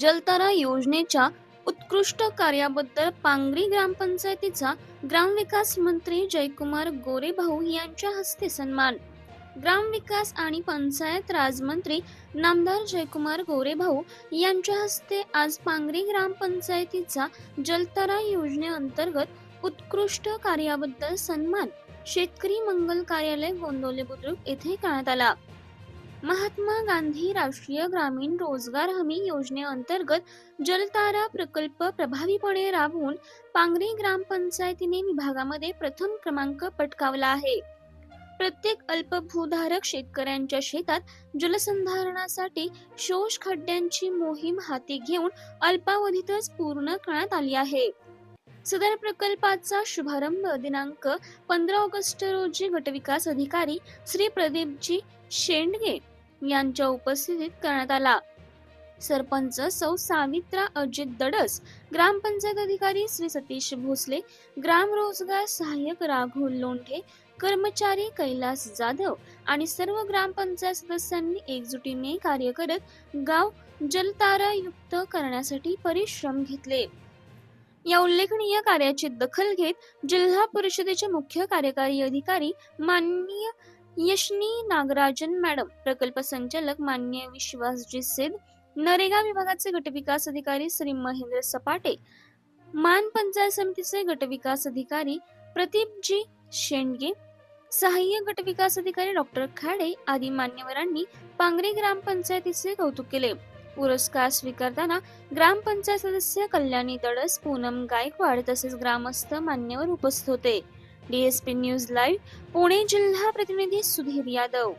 जलतारा योजनेच्या उत्कृष्ट कार्याबद्दल पांगरी ग्रामपंचायतीचा ग्रामविकास मंत्री जयकुमार गोरेभाऊ यांच्या हस्ते सन्मान. ग्रामविकास आणि पंचायत राजमंत्री नामदार जयकुमार गोरेभाऊ यांच्या हस्ते आज पांगरी ग्रामपंचायतीचा जलतारा योजनेअंतर्गत उत्कृष्ट कार्याबद्दल सन्मान. शेतकरी मंगल कार्यालय गोंदवले बुद्रुक येथे करण्यात आला. महात्मा गांधी राष्ट्रीय ग्रामीण रोजगार हमी योजनेअंतर्गत जलतारा प्रकल्प प्रभावीपणे राबवून पांगरी ग्रामपंचायतीने विभागामध्ये प्रथम क्रमांक पटकावला आहे. प्रत्येक अल्पभूधारक शेतकऱ्यांच्या शेतात जलसंधारणासाठी शोष खड्ड्यांची मोहीम हाती घेऊन अल्पावधीतच पूर्ण करण्यात आली आहे. सदर प्रकल्पाचा शुभारंभ दिनांक पंधरा ऑगस्ट रोजी गटविकास अधिकारी श्री प्रदीपजी शेंडगे यांच्या उपस्थितीत करण्यात आला. सरपंच सौ सावित्रा अजित दडस ग्रामपंचायत अधिकारी श्री सतीश भोसले ग्राम रोजगार सहाय्यक राघव लोंढे कर्मचारी कैलास जाधव आणि सर्व ग्रामपंचायत सदस्यांनी एकजुटीने कार्य करत गाव जलतारायुक्त करण्यासाठी परिश्रम घेतले. या उल्लेखनीय कार्याची दखल घेत जिल्हा परिषदेचे मुख्य कार्यकारी अधिकारी माननीय यशनी नागराजन मॅडम. प्रकल्प संचालक मान्य विश्वासजी सिद्ध. नरेगा विभागाचे गटविकास अधिकारी श्री महेंद्र सपाटे. मान पंचायत समितीचे गटविकास अधिकारी प्रदीपजी शेंडगे. सहाय्यक गटविकास अधिकारी डॉक्टर खाडे आदी मान्यवरांनी पांगरे ग्रामपंचायतीचे कौतुक केले. पुरस्कार स्वीकारताना ग्रामपंचायत सदस्य कल्याणी दडस पूनम गायकवाड तसेच ग्रामस्थ मान्यवर उपस्थित होते. डीएसपी न्यूज लाईव्ह पुणे जिल्हा प्रतिनिधी सुधीर यादव.